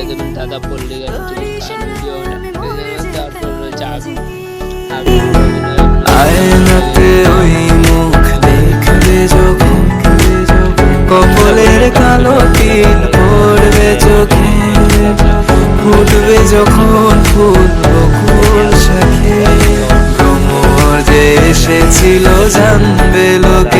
দাদা পল্লী গেল তারপর রয়েছে আগুন আগুন আয়নাতে ওই মুখ দেখবে যখন কপলের কালো তিল পড়বে চোখে ফুটবে যখন ফুল বকুল শাখে। ভ্রমর যে এসেছিল জানবে লোকে